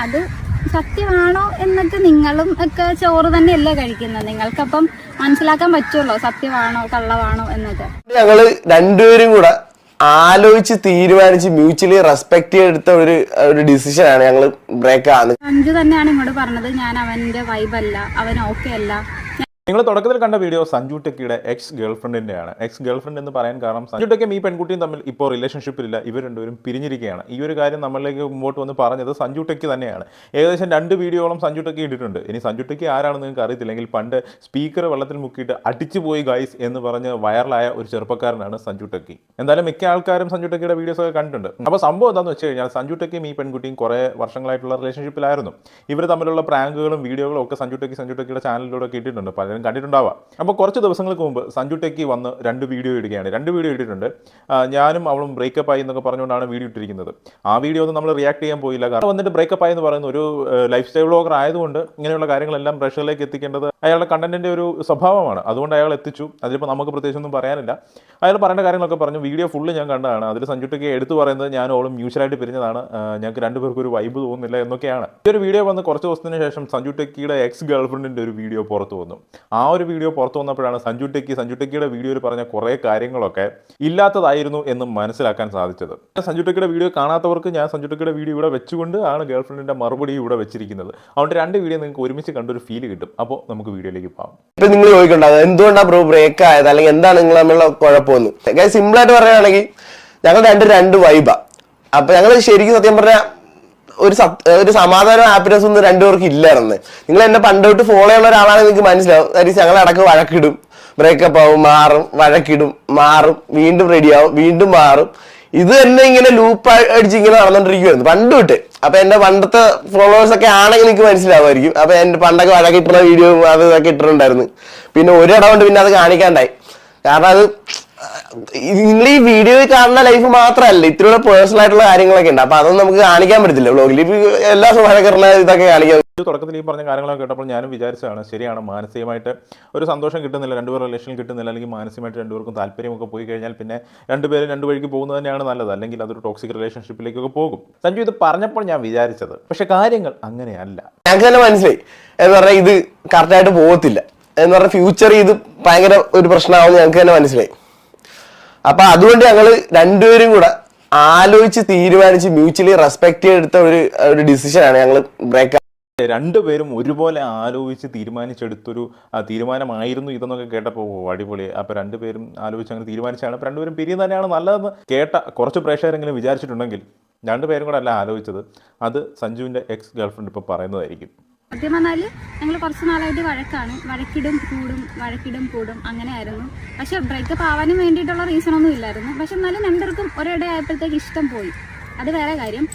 അത് സത്യമാണോ എന്നൊക്കെ നിങ്ങളും ഒക്കെ ചോറ് തന്നെയല്ലേ കഴിക്കുന്നത്? നിങ്ങൾക്കപ്പം മനസ്സിലാക്കാൻ പറ്റുമല്ലോ സത്യമാണോ കള്ളമാണോ എന്നൊക്കെ ഞങ്ങൾ രണ്ടുപേരും കൂടെ ആലോചിച്ച് തീരുമാനിച്ച് മ്യൂച്വലി റെസ്പെക്ട് ചെയ്തെടുത്ത ഒരു ഒരു ഡിസിഷൻ ആണ് ഞങ്ങൾ ബ്രേക്ക് ആണ് അഞ്ചു തന്നെയാണ് ഇങ്ങോട്ട് പറഞ്ഞത് ഞാൻ അവന്റെ വൈബല്ല അവൻ ഓക്കെ അല്ല. നിങ്ങൾ തുടക്കത്തിൽ കണ്ട വീഡിയോ സഞ്ജു ടെക്കിയുടെ എക്സ് ഗേൾഫ്രണ്ടിന്റെയാണ് എക്സ് ഗേൾഫ്രണ്ട് എന്ന് പറയാൻ കാരണം സഞ്ജു ടെക്കും ഈ പെൺകുട്ടിയും തമ്മിൽ ഇപ്പോൾ റിലേഷൻഷിപ്പിലില്ല ഇവർ രണ്ടുപേരും പിരിഞ്ഞിരിക്കുകയാണ്. ഈ ഒരു കാര്യം നമ്മളിലേക്ക് മുമ്പോട്ട് വന്ന് പറഞ്ഞത് സഞ്ജു ടെക്കി തന്നെയാണ്. ഏകദേശം രണ്ട് വീഡിയോളം സഞ്ജു ടെക്കി ഇട്ടിട്ടുണ്ട്. ഇനി സഞ്ജു ടെക്കി ആരാണെന്ന് നിങ്ങൾക്ക് അറിയത്തില്ലെങ്കിൽ പണ്ട് സ്പീക്കർ വെള്ളത്തിൽ മുക്കിയിട്ട് അടിച്ചു പോയി ഗൈസ് എന്ന് പറഞ്ഞ് വൈറലായ ഒരു ചെറുപ്പക്കാരനാണ് സഞ്ജു ടെക്കി. എന്തായാലും മിക്ക ആൾക്കാരും സഞ്ജു ടെക്കിയുടെ വീഡിയോസ് ഒക്കെ കണ്ടിട്ടുണ്ട്. അപ്പോൾ സംഭവം എന്താണെന്ന് വെച്ച് കഴിഞ്ഞാൽ സഞ്ജു ടെക്കിയും ഈ പെൺകുട്ടിയും കുറേ വർഷങ്ങളായിട്ടുള്ള റിലേഷൻഷിപ്പിലായിരുന്നു ഇവർ തമ്മിലുള്ള പ്രാങ്കുകളും വീഡിയോകളും ഒക്കെ സഞ്ജു ടെക്കി സഞ്ജു ടെക്കിയുടെ ചാനലിലൂടെ ഒക്കെ പലരും കണ്ടിട്ടുണ്ടാവാം. അപ്പോൾ കുറച്ച് ദിവസങ്ങൾക്ക് മുമ്പ് സഞ്ജു ടെക്കി വന്ന് രണ്ട് വീഡിയോ ഇടുകയാണ്. രണ്ട് വീഡിയോ ഇട്ടിട്ടുണ്ട്. ഞാനും അവളും ബ്രേക്കപ്പ് ആയി എന്നൊക്കെ പറഞ്ഞുകൊണ്ടാണ് വീഡിയോ ഇട്ടിരിക്കുന്നത്. ആ വീഡിയോ ഒന്നും നമ്മൾ റിയാക്ട് ചെയ്യാൻ പോയില്ല. കാരണം വന്നിട്ട് ബ്രേക്കപ്പ് ആയി എന്ന് പറയുന്ന ഒരു ലൈഫ് സ്റ്റൈൽ വ്ളോഗർ ആയതുകൊണ്ട് ഇങ്ങനെയുള്ള കാര്യങ്ങളെല്ലാം പ്രേക്ഷകരിലേക്ക് എത്തിക്കേണ്ടത് അയാളുടെ കണ്ടന്റിന്റെ ഒരു സ്വഭാവമാണ്. അതുകൊണ്ട് അയാൾ എത്തിച്ചു. അതിലിപ്പോൾ നമുക്ക് പ്രത്യേകിച്ചൊന്നും പറയാനില്ല. അയാൾ പറയേണ്ട കാര്യങ്ങളൊക്കെ പറഞ്ഞു. വീഡിയോ ഫുള്ള് ഞാൻ കണ്ടതാണ്. അതിൽ സഞ്ജുട്ടൊക്കെ എടുത്തു പറയുന്നത് ഞാൻ ഓളും മ്യൂച്വലായിട്ട് പിരിഞ്ഞതാണ്. ഞങ്ങൾക്ക് രണ്ടുപേർക്കും ഒരു വൈബ് തോന്നുന്നില്ല എന്നൊക്കെയാണ്. ഈ ഒരു വീഡിയോ വന്ന് കുറച്ച് ദിവസത്തിന് ശേഷം സഞ്ജു ടെക്കിയുടെ എക്സ് ഗേൾഫ്രണ്ടിന്റെ ഒരു വീഡിയോ പുറത്തു വന്നു. ആ ഒരു വീഡിയോ പുറത്തു വന്നപ്പോഴാണ് സഞ്ജു ടെക്കി സഞ്ജു ടെക്കിയുടെ വീഡിയോയിൽ പറഞ്ഞ കുറേ കാര്യങ്ങളൊക്കെ ഇല്ലാത്തതായിരുന്നു എന്ന് മനസ്സിലാക്കാൻ സാധിച്ചത്. സഞ്ജു ടെക്കിയുടെ വീഡിയോ കാണാത്തവർക്ക് ഞാൻ സഞ്ജു ടെക്കിയുടെ വീഡിയോ ഇവിടെ വെച്ചുകൊണ്ട് ആണ് ഗേൾഫ്രണ്ടിന്റെ മറുപടി ഇവിടെ വെച്ചിരിക്കുന്നത്. അതുകൊണ്ട് രണ്ട് വീഡിയോ നിങ്ങൾക്ക് ഒരുമിച്ച് കണ്ടൊരു ഫീൽ കിട്ടും. അപ്പോൾ നമുക്ക് വീഡിയോയിലേക്ക് പോകാം. ഇപ്പൊ നിങ്ങൾ ചോദിക്കണ്ടാവും എന്തുകൊണ്ടാണ് ബ്രോ ബ്രേക്ക് ആയത്? അല്ലെങ്കിൽ എന്താണ് നിങ്ങൾ തമ്മിലുള്ള കുഴപ്പമെന്ന്? സിമ്പിൾ ആയിട്ട് പറയുകയാണെങ്കിൽ ഞങ്ങൾ രണ്ട് രണ്ട് വൈബാ അപ്പൊ ഞങ്ങൾ ശരിക്കും സത്യം പറഞ്ഞാൽ ഒരു ഒരു സമാധാനം ഹാപ്പിനെസ് ഒന്നും രണ്ടുപേർക്ക് ഇല്ലായിരുന്നു. നിങ്ങൾ എന്നെ പണ്ട് തൊട്ട് ഫോളോ ചെയ്യുന്ന ഒരാളാണെന്ന് നിങ്ങൾക്ക് മനസ്സിലാവും. കാര്യം ഞങ്ങൾ ഇടയ്ക്ക് വഴക്കിടും. ബ്രേക്കപ്പ് ആവും മാറും വഴക്കിടും മാറും വീണ്ടും റെഡിയാവും വീണ്ടും മാറും. ഇത് തന്നെ ഇങ്ങനെ ലൂപ്പ് അടിച്ച് ഇങ്ങനെ നടന്നുകൊണ്ടിരിക്കുവായിരുന്നു പണ്ട് തൊട്ട്. അപ്പൊ എന്റെ പണ്ടത്തെ ഫോളോവേഴ്സ് ഒക്കെ ആണെങ്കിൽ എനിക്ക് മനസ്സിലാവുമായിരിക്കും. അപ്പൊ എന്റെ പണ്ടൊക്കെ വഴക്കിട്ടുള്ള വീഡിയോ അത് ഇതൊക്കെ ഇട്ടിട്ടുണ്ടായിരുന്നു. പിന്നെ ഒരിടം കൊണ്ട് പിന്നെ അത് കാണിക്കാണ്ടായി. കാരണം അത് നിങ്ങൾ ഈ വീഡിയോയിൽ കാണുന്ന ലൈഫ് മാത്രമല്ല. ഇത്തിരി പേഴ്സണൽ ആയിട്ടുള്ള കാര്യങ്ങളൊക്കെ ഉണ്ട്. അപ്പൊ അതൊന്നും നമുക്ക് കാണിക്കാൻ പറ്റത്തില്ല വ്ളോഗിൽ എല്ലാ സുഹൃത്തുക്കളും ഇതൊക്കെ കാണിക്കാം തുടക്കത്തിൽ ഈ പറഞ്ഞ കാര്യങ്ങളൊക്കെ കേട്ടപ്പോൾ ഞാനും വിചാരിച്ചതാണ് ശരിയാണ് മാനസികമായിട്ട് ഒരു സന്തോഷം കിട്ടുന്നില്ല രണ്ടുപേർ റിലേഷൻ കിട്ടുന്നില്ല അല്ലെങ്കിൽ മാനസികമായിട്ട് രണ്ടുപേർക്കും താല്പര്യമൊക്കെ പോയി കഴിഞ്ഞാൽ പിന്നെ രണ്ടുപേരും രണ്ട് വഴിക്ക് പോകുന്നത് തന്നെയാണ് നല്ലത്. അല്ലെങ്കിൽ അതൊരു ടോക്സിക് റിലേഷൻഷിപ്പിലേക്കൊക്കെ പോകും. സഞ്ജു ഇത് പറഞ്ഞപ്പോൾ ഞാൻ വിചാരിച്ചത് പക്ഷെ കാര്യങ്ങൾ അങ്ങനെയല്ല. ഞങ്ങൾക്ക് തന്നെ മനസ്സിലായി. എന്ന് പറഞ്ഞാൽ ഇത് കറക്റ്റായിട്ട് പോകത്തില്ല എന്ന് പറഞ്ഞാൽ ഫ്യൂച്ചർ ഇത് ഭയങ്കര ഒരു പ്രശ്നമാവും ഞങ്ങൾക്ക് തന്നെ മനസ്സിലായി. അപ്പൊ അതുകൊണ്ട് ഞങ്ങൾ രണ്ടുപേരും കൂടെ ആലോചിച്ച് തീരുമാനിച്ച് മ്യൂച്വലി റെസ്പെക്ട് ചെയ്തെടുത്ത ഒരു ഒരു ഡിസിഷനാണ് ഞങ്ങൾ ബ്രേക്ക് രണ്ടുപേരും ഒരുപോലെ ആലോചിച്ച് തീരുമാനിച്ചെടുത്തൊരു തീരുമാനമായിരുന്നു ഇതെന്നൊക്കെ കേട്ടപ്പോൾ അടിപൊളി. അപ്പോൾ രണ്ടുപേരും ആലോചിച്ച് അങ്ങനെ തീരുമാനിച്ചാണ്. രണ്ടുപേരും പിരിയുന്ന തന്നെയാണ് നല്ലതെന്ന് കേട്ട കുറച്ച് പ്രേക്ഷകരെങ്കിലും വിചാരിച്ചിട്ടുണ്ടെങ്കിൽ രണ്ടുപേരും കൂടെ അല്ല ആലോചിച്ചത്. അത് സഞ്ജുവിന്റെ എക്സ് ഗേൾഫ്രണ്ട് ഇപ്പോൾ പറയുന്നതായിരിക്കും. സത്യം പറഞ്ഞാൽ ഞങ്ങൾ കുറച്ച് നാളായിട്ട് വഴക്കാണ്. വഴക്കിടും കൂടും വഴക്കിടും കൂടും അങ്ങനെയായിരുന്നു. പക്ഷെ ബ്രേക്കപ്പ് ആവാനും വേണ്ടിയിട്ടുള്ള റീസൺ ഒന്നും ഇല്ലായിരുന്നു. പക്ഷെ എന്നാലും രണ്ടുപേർക്കും ഒരിടെ ആയപ്പോഴത്തേക്ക് ഇഷ്ടം പോയി. അത് വേറെ കാര്യം.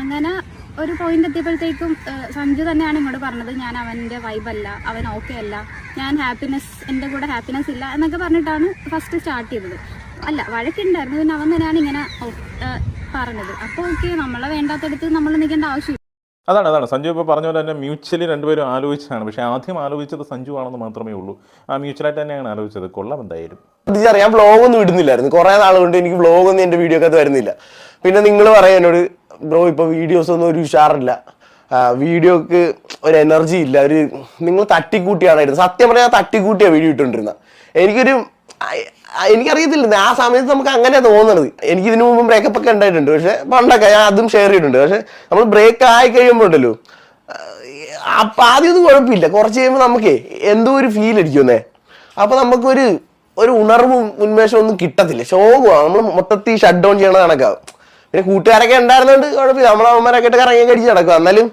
അങ്ങനെ ഒരു പോയിന്റ് എത്തിയപ്പോഴത്തേക്കും സഞ്ജു തന്നെയാണ് ഇങ്ങോട്ട് പറഞ്ഞത് ഞാൻ അവന്റെ വൈബല്ല അവൻ ഓക്കെ അല്ല. ഞാൻ ഹാപ്പിനെസ് എന്റെ കൂടെ ഹാപ്പിനെസ് ഇല്ല എന്നൊക്കെ പറഞ്ഞിട്ടാണ് ഫസ്റ്റ് സ്റ്റാർട്ട് ചെയ്തത്. അല്ല വഴക്കുണ്ടായിരുന്നു. പിന്നെ അവൻ തന്നെയാണ് ഇങ്ങനെ പറഞ്ഞത്. അപ്പോൾ ഓക്കെ നമ്മളെ വേണ്ടാത്തടുത്ത് നമ്മൾ നിൽക്കേണ്ട ആവശ്യം അതാണ് അതാണ്. സഞ്ജു ഇപ്പോൾ പറഞ്ഞ പോലെ തന്നെ മ്യൂച്വലി രണ്ടുപേരും ആലോചിച്ചതാണ്. പക്ഷേ ആദ്യം ആലോചിച്ചത് സഞ്ജു ആണെന്ന് മാത്രമേ ഉള്ളൂ. ആ മ്യൂച്വലായിട്ട് തന്നെയാണ് ആലോചിച്ചത്. കൊള്ളാം എന്തായാലും. ഞാൻ വ്ളോഗ് ഒന്നും ഇടുന്നില്ലായിരുന്നു. കുറേ നാൾ കൊണ്ട് എനിക്ക് വ്ളോഗ് ഒന്നും എന്റെ വീഡിയോ ഒക്കെ വരുന്നില്ല. പിന്നെ നിങ്ങൾ പറയാം എന്നോട് ബ്രോ ഇപ്പോൾ വീഡിയോസ് ഒന്നും ഒരു ഉഷാറില്ല. വീഡിയോക്ക് ഒരു എനർജി ഇല്ല. ഒരു നിങ്ങൾ തട്ടിക്കൂട്ടിയാണ് ഇടുന്നത് സത്യം പറഞ്ഞാൽ തട്ടിക്കൂട്ടിയാണ് വീഡിയോ ഇട്ടുകൊണ്ടിരുന്നത്. എനിക്കൊരു എനിക്കറിയത്തില്ല. ആ സമയത്ത് നമുക്ക് അങ്ങനെ തോന്നണത് എനിക്ക് ഇതിനു മുമ്പ് ബ്രേക്കപ്പ് ഒക്കെ ഉണ്ടായിട്ടുണ്ട്. പക്ഷെ പണ്ടൊക്കെ ഞാൻ അതും ഷെയർ ചെയ്തിട്ടുണ്ട്. പക്ഷെ നമ്മൾ ബ്രേക്ക് ആയി കഴിയുമ്പോൾ ഉണ്ടല്ലോ അപ്പൊ ആദ്യമൊന്നും കുഴപ്പമില്ല. കുറച്ച് കഴിയുമ്പോൾ നമുക്കേ എന്തോ ഒരു ഫീൽ അടിക്കുന്നേ അപ്പൊ നമുക്കൊരു ഒരു ഉണർവും ഉന്മേഷവും ഒന്നും കിട്ടത്തില്ല. ശോകമാണ് നമ്മൾ മൊത്തത്തിൽ ഷട്ട് ഡൗൺ ചെയ്യണ കണക്കാവും പിന്നെ കൂട്ടുകാരൊക്കെ ഉണ്ടായിരുന്നുണ്ട് കുഴപ്പമില്ല. നമ്മളെ അമ്മമാരൊക്കെ കറങ്ങി കടിച്ച് നടക്കും. എന്നാലും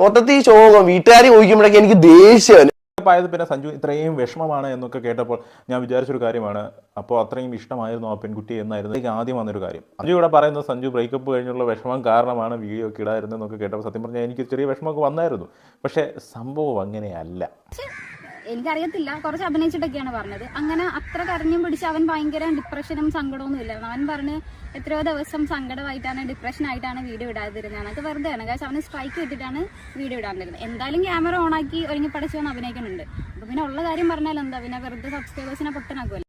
മൊത്തത്തിൽ ശോകം വീട്ടുകാർ ചോദിക്കുമ്പോഴൊക്കെ എനിക്ക് ദേഷ്യം. ആയത് പിന്നെ സഞ്ജു ഇത്രയും വിഷമമാണ് എന്നൊക്കെ കേട്ടപ്പോൾ ഞാൻ വിചാരിച്ചൊരു കാര്യമാണ് അപ്പോൾ അത്രയും ഇഷ്ടമായിരുന്നു ആ പെൺകുട്ടി എന്നായിരുന്നു? എനിക്ക് ആദ്യം വന്നൊരു കാര്യം. സഞ്ജു ഇവിടെ പറയുന്നത് സഞ്ജു ബ്രേക്കപ്പ് കഴിഞ്ഞുള്ള വിഷമം കാരണമാണ് വീഡിയോ ഒക്കെ ഇടായിരുന്നതെന്നൊക്കെ കേട്ടപ്പോൾ സത്യം പറഞ്ഞാൽ എനിക്ക് ചെറിയ വിഷമമൊക്കെ വന്നായിരുന്നു. പക്ഷേ സംഭവം അങ്ങനെയല്ല. എനിക്കറിയത്തില്ല. കുറച്ച് അഭിനയിച്ചിട്ടൊക്കെയാണ് പറഞ്ഞത്. അങ്ങനെ അത്ര കരഞ്ഞും പിടിച്ച് അവൻ ഭയങ്കര ഡിപ്രഷനും സങ്കടമൊന്നും ഇല്ലായിരുന്നു. അവൻ പറഞ്ഞ് എത്രയോ ദിവസം സങ്കടമായിട്ടാണ് ഡിപ്രഷൻ ആയിട്ടാണ് വീഡിയോ ഇടാതിരുന്നത്. അത് ആണ്. കാശ് അവന് സ്ട്രൈക്ക് കിട്ടിയിട്ടാണ് വീഡിയോ ഇടാതിരുന്നത് എന്തായാലും ക്യാമറ ഓണാക്കി ഒരുങ്ങി പഠിച്ചു വന്ന് അഭിനയിക്കുന്നുണ്ട്. അപ്പൊ പിന്നെ ഉള്ള കാര്യം പറഞ്ഞാൽ എന്താ? പിന്നെ വെറുതെ സബ്സ്ക്രൈബേഴ്സിനെ പൊട്ടനാക്കുമല്ലോ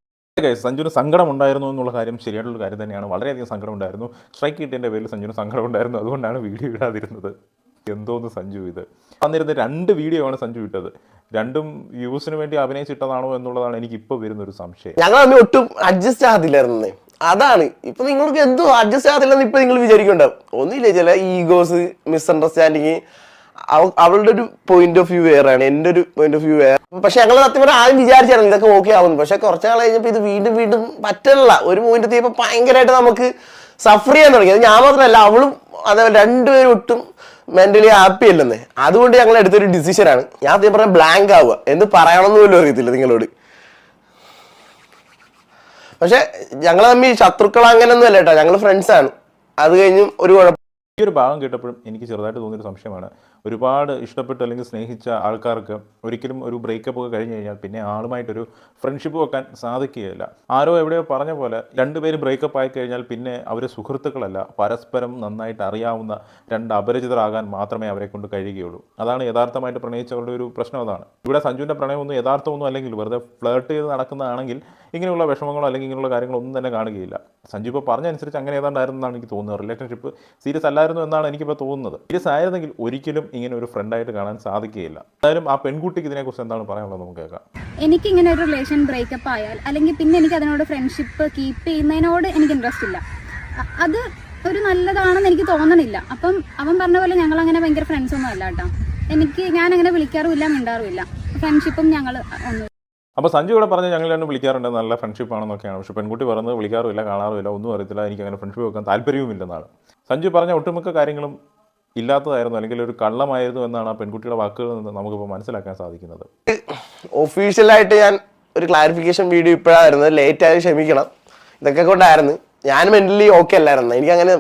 സഞ്ജുന് സങ്കടം ഉണ്ടായിരുന്നു എന്നുള്ള കാര്യം ശരിയായിട്ടുള്ള കാര്യം തന്നെയാണ്. വളരെയധികം സങ്കടം ഉണ്ടായിരുന്നു സ്ട്രൈക്ക് കിട്ടിയതിന്റെ പേരിൽ സഞ്ജുന് സങ്കടം ഉണ്ടായിരുന്നു അതുകൊണ്ടാണ് വീഡിയോ ഇടാതിരുന്നത്. എന്തോന്ന് സഞ്ജു ഇത്. വന്നിരുന്ന രണ്ട് വീഡിയോ ആണ് സഞ്ജു ഇട്ടത്. രണ്ടും വ്യൂസിന് വേണ്ടി അഭിനയിച്ചിട്ടതാണോ എന്നുള്ളതാണ് എനിക്ക് ഇപ്പൊ വരുന്ന ഒരു സംശയം. ഞങ്ങൾ അന്ന് ഒട്ടും അഡ്ജസ്റ്റ് ആകത്തില്ലായിരുന്നു. അതാണ്. ഇപ്പൊ നിങ്ങൾക്ക് എന്തോ അഡ്ജസ്റ്റ് ആകത്തില്ലെന്ന് ഇപ്പൊ നിങ്ങൾ വിചാരിക്കുന്നുണ്ടാവും. ഒന്നുമില്ല ചില ഈഗോസ് മിസ്അണ്ടർസ്റ്റാൻഡിങ് അവളുടെ ഒരു പോയിന്റ് ഓഫ് വ്യൂ വേറെയാണ്. എന്റെ ഒരു പോയിന്റ് ഓഫ് വ്യൂ വേറെ. പക്ഷെ ഞങ്ങൾ സത്യം പറഞ്ഞാൽ ആദ്യം വിചാരിച്ചായിരുന്നു ഇതൊക്കെ ഓക്കെ ആവുന്നു പക്ഷെ കുറച്ച് നാൾ കഴിഞ്ഞപ്പോൾ ഇത് വീണ്ടും വീണ്ടും പറ്റില്ല ഒരു പോയിന്റ് എത്തിയപ്പോൾ ഭയങ്കരമായിട്ട് നമുക്ക് സഫർ ചെയ്യാൻ തുടങ്ങി. അത് ഞാൻ മാത്രമല്ല അവളും അതേപോലെ രണ്ടുപേരും ഒട്ടും മെന്റലി ഹാപ്പി അല്ലെന്നേ. അതുകൊണ്ട് ഞങ്ങൾ എടുത്തൊരു ഡിസിഷനാണ് ഞാൻ ആദ്യം പറഞ്ഞ ബ്ലാങ്ക് ആവുക. എന്ത് പറയണമെന്ന് പോലും അറിയത്തില്ല നിങ്ങളോട്. പക്ഷെ ഞങ്ങൾ തമ്മിൽ ശത്രുക്കൾ അങ്ങനെയൊന്നും അല്ല കേട്ടോ. ഞങ്ങൾ ഫ്രണ്ട്സാണ് അത് കഴിഞ്ഞും ഒരു കുഴപ്പം ഈ ഒരു ഭാഗം കേട്ടപ്പോഴും എനിക്ക് ചെറുതായിട്ട് തോന്നിയൊരു സംശയമാണ്. ഒരുപാട് ഇഷ്ടപ്പെട്ട് അല്ലെങ്കിൽ സ്നേഹിച്ച ആൾക്കാർക്ക് ഒരിക്കലും ഒരു ബ്രേക്കപ്പ് ഒക്കെ കഴിഞ്ഞ് കഴിഞ്ഞാൽ പിന്നെ ആളുമായിട്ടൊരു ഫ്രണ്ട്ഷിപ്പ് വെക്കാൻ സാധിക്കുകയില്ല. ആരോ എവിടെയോ പറഞ്ഞ പോലെ രണ്ടുപേരും ബ്രേക്കപ്പ് ആയി കഴിഞ്ഞാൽ പിന്നെ അവർ സുഹൃത്തുക്കളല്ല. പരസ്പരം നന്നായിട്ട് അറിയാവുന്ന രണ്ട് അപരിചിതരാകാൻ മാത്രമേ അവരെ കൊണ്ട് കഴിയുകയുള്ളൂ. അതാണ് യഥാർത്ഥമായിട്ട് പ്രണയിച്ചവരുടെ ഒരു പ്രശ്നം അതാണ്. ഇവിടെ സഞ്ജുവിന്റെ പ്രണയമൊന്നും യഥാർത്ഥമൊന്നും അല്ലെങ്കിൽ വെറുതെ ഫ്ലേർട്ട് ചെയ്ത് നടക്കുന്നതാണെങ്കിൽ ഇങ്ങനെയുള്ള വിഷമങ്ങളോ അല്ലെങ്കിൽ ഇങ്ങനെയുള്ള കാര്യങ്ങളോ ഒന്നും തന്നെ കാണുകയില്ല. സഞ്ജു ഇപ്പോൾ പറഞ്ഞനുസരിച്ച് അങ്ങനെ എന്നാണ് എനിക്ക് തോന്നുന്നത്. റിലേഷൻഷിപ്പ് സീരിയസ് അല്ലായിരുന്നു എന്നാണ് എനിക്കിപ്പോൾ തോന്നുന്നത്. സീരിയസ് ആയിരുന്നെങ്കിൽ ഒരിക്കലും ഇങ്ങനെ ഒരു ഫ്രണ്ടായിട്ട് കാണാൻ സാധിക്കുകയില്ല. എന്തായാലും ആ പെൺകുട്ടിക്ക് ഇതിനെക്കുറിച്ച് എന്താണ് പറയാനുള്ളത് നമുക്ക് കേൾക്കാം. എനിക്ക് ഇങ്ങനെ ഒരു റിലേഷൻ ബ്രേക്കപ്പ് ആയാൽ അല്ലെങ്കിൽ പിന്നെ എനിക്ക് അതിനോട് ഫ്രണ്ട്ഷിപ്പ് കീപ്പ് ചെയ്യുന്നതിനോട് എനിക്ക് ഇൻട്രസ്റ്റ് ഇല്ല. അത് ഒരു നല്ലതാണെന്ന് എനിക്ക് തോന്നണില്ല. അപ്പം അവൻ പറഞ്ഞ പോലെ ഞങ്ങൾ അങ്ങനെ ഭയങ്കര ഫ്രണ്ട്സ് ഒന്നും അല്ല കേട്ടോ. എനിക്ക് ഞാൻ അങ്ങനെ വിളിക്കാറുമില്ല മിണ്ടാറുമില്ല. ഫ്രണ്ട്ഷിപ്പും ഞങ്ങൾ ഒന്നും അപ്പോൾ സഞ്ജു ഇവിടെ പറഞ്ഞ് ഞങ്ങൾ രണ്ടും വിളിക്കാറുണ്ട് നല്ല ഫ്രണ്ട്ഷിപ്പ് ആണെന്നൊക്കെയാണ്. പക്ഷെ പെൺകുട്ടി പറഞ്ഞത് വിളിക്കാറുമില്ല കാണാറുമില്ല ഒന്നും അറിയത്തില്ല എനിക്ക് അങ്ങനെ ഫ്രണ്ട്ഷിപ്പ് വെക്കാൻ താല്പര്യവുമില്ലെന്നാണ്. സഞ്ജു പറഞ്ഞ ഒട്ടുമിക്ക കാര്യങ്ങളും ഇല്ലാത്തതായിരുന്നു അല്ലെങ്കിൽ ഒരു കള്ളമായിരുന്നു എന്നാണ് ആ പെൺകുട്ടിയുടെ വാക്കുകളിൽ നിന്ന് നമുക്കിപ്പോൾ മനസ്സിലാക്കാൻ സാധിക്കുന്നത്. ഒഫീഷ്യലായിട്ട് ഞാൻ ഒരു ക്ലാരിഫിക്കേഷൻ വീഡിയോ ഇപ്പോഴായിരുന്നു ലേറ്റ് ആയി ക്ഷമിക്കണം. ഇതൊക്കെ കൊണ്ടായിരുന്നു. ഞാൻ മെന്റലി ഓക്കെ അല്ലായിരുന്നു. എനിക്ക് അങ്ങനെ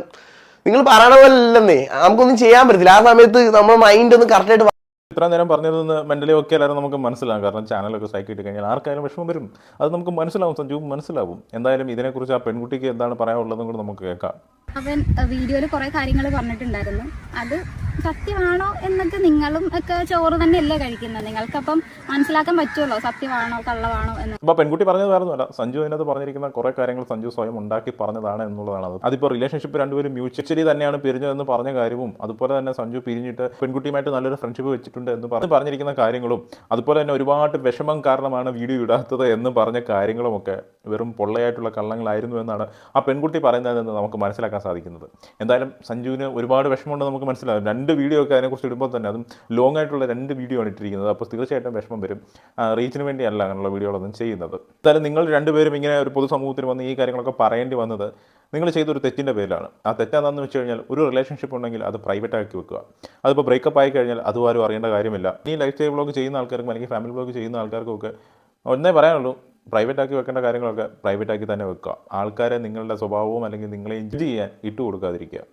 നിങ്ങൾ പറയണ പോലെ അല്ലെന്നേ നമുക്കൊന്നും ചെയ്യാൻ പറ്റത്തില്ല. ആ സമയത്ത് നമ്മുടെ മൈൻഡ് ഒന്ന് കറക്റ്റായിട്ട് ഇത്ര നേരം പറഞ്ഞതെന്ന് മെന്റലി ഒക്കെ എല്ലാവരും നമുക്ക് മനസ്സിലാകും. കാരണം ചാനലൊക്കെ സൈക്കി ഇട്ട് കഴിഞ്ഞാൽ ആർക്കായാലും വിഷമം വരും. അത് നമുക്ക് മനസ്സിലാവും സഞ്ജു. മനസ്സിലാവും. എന്തായാലും ഇതിനെക്കുറിച്ച് ആ പെൺകുട്ടിക്ക് എന്താണ് പറയാനുള്ളതും കൂടെ നമുക്ക് കേൾക്കാം. അവൻ വീഡിയോയിൽ കുറേ കാര്യങ്ങൾ പറഞ്ഞിട്ടുണ്ടായിരുന്നു. അത് സത്യമാണോ എന്നൊക്കെ നിങ്ങളും ഒക്കെ ചോറ് തന്നെയല്ലേ കഴിക്കുന്നത്? നിങ്ങൾക്കപ്പം മനസ്സിലാക്കാൻ പറ്റുമല്ലോ സത്യമാണോ കള്ളമാണോ എന്ന്. അപ്പോൾ പെൺകുട്ടി പറഞ്ഞത് വേറൊന്നുമല്ല സഞ്ജു അതിനകത്ത് പറഞ്ഞിരിക്കുന്ന കുറേ കാര്യങ്ങൾ സഞ്ജു സ്വയം ഉണ്ടാക്കി പറഞ്ഞതാണ് എന്നുള്ളതാണ് അത്. അതിപ്പോൾ റിലേഷൻഷിപ്പ് രണ്ടുപേരും മ്യൂച്വലി തന്നെയാണ് പിരിഞ്ഞതെന്ന് പറഞ്ഞ കാര്യവും അതുപോലെ തന്നെ സഞ്ജു പിരിഞ്ഞിട്ട് പെൺകുട്ടിയുമായിട്ട് നല്ലൊരു ഫ്രണ്ട്ഷിപ്പ് വെച്ചിട്ടുണ്ട് എന്ന് പറഞ്ഞ് പറഞ്ഞിരിക്കുന്ന കാര്യങ്ങളും അതുപോലെ തന്നെ ഒരുപാട് വിഷമം കാരണമാണ് വീഡിയോ ഇടാത്തത് എന്ന് പറഞ്ഞ കാര്യങ്ങളുമൊക്കെ വെറും പൊള്ളയായിട്ടുള്ള കള്ളങ്ങളായിരുന്നു എന്നാണ് ആ പെൺകുട്ടി പറയുന്നതെന്ന് നമുക്ക് മനസ്സിലാക്കാൻ സാധിക്കുന്നത്. എന്തായാലും സഞ്ജുവിന് ഒരുപാട് വിഷമമുണ്ടെന്ന് നമുക്ക് മനസ്സിലാവും രണ്ട് വീഡിയോ ഒക്കെ അതിനെക്കുറിച്ച് ഇടുമ്പോൾ തന്നെ അതും ലോങ് ആയിട്ടുള്ള രണ്ട് വീഡിയോ ആണ് ഇട്ടിരിക്കുന്നത്. അപ്പോൾ തീർച്ചയായിട്ടും വിഷമം വരും. റീച്ചിന് വേണ്ടിയല്ല അങ്ങനെയുള്ള വീഡിയോകളൊന്നും ചെയ്യുന്നത്. എന്തായാലും നിങ്ങൾ രണ്ടുപേരും ഇങ്ങനെ ഒരു പൊതുസമൂഹത്തിൽ വന്ന് ഈ കാര്യങ്ങളൊക്കെ പറയേണ്ടി വന്നത് നിങ്ങൾ ചെയ്തൊരു തെറ്റിന്റെ പേരിലാണ്. ആ തെറ്റാന്നു വെച്ച് കഴിഞ്ഞാൽ ഒരു റിലേഷൻഷിപ്പ് ഉണ്ടെങ്കിൽ അത് പ്രൈവറ്റ് ആക്കി വെക്കുക. അതിപ്പോൾ ബ്രേക്കപ്പ് ആയി കഴിഞ്ഞാൽ അതും ആരും അറിയേണ്ട കാര്യമില്ല. ഈ ലൈഫ് സ്റ്റൈൽ ബ്ലോഗ് ചെയ്യുന്ന ആൾക്കാർക്കും അല്ലെങ്കിൽ ഫാമിലി ബ്ലോഗ് ചെയ്യുന്ന ആൾക്കാർക്കും ഒക്കെ ഒന്നേ പറയാനുള്ളൂ പ്രൈവറ്റ് ആക്കി വെക്കേണ്ട കാര്യങ്ങളൊക്കെ പ്രൈവറ്റ് ആക്കി തന്നെ വെക്കുക. ആൾക്കാരെ നിങ്ങളുടെ സ്വഭാവവും അല്ലെങ്കിൽ നിങ്ങളെ എൻജോയ് ചെയ്യാൻ ഇട്ട് കൊടുക്കാതിരിക്കുക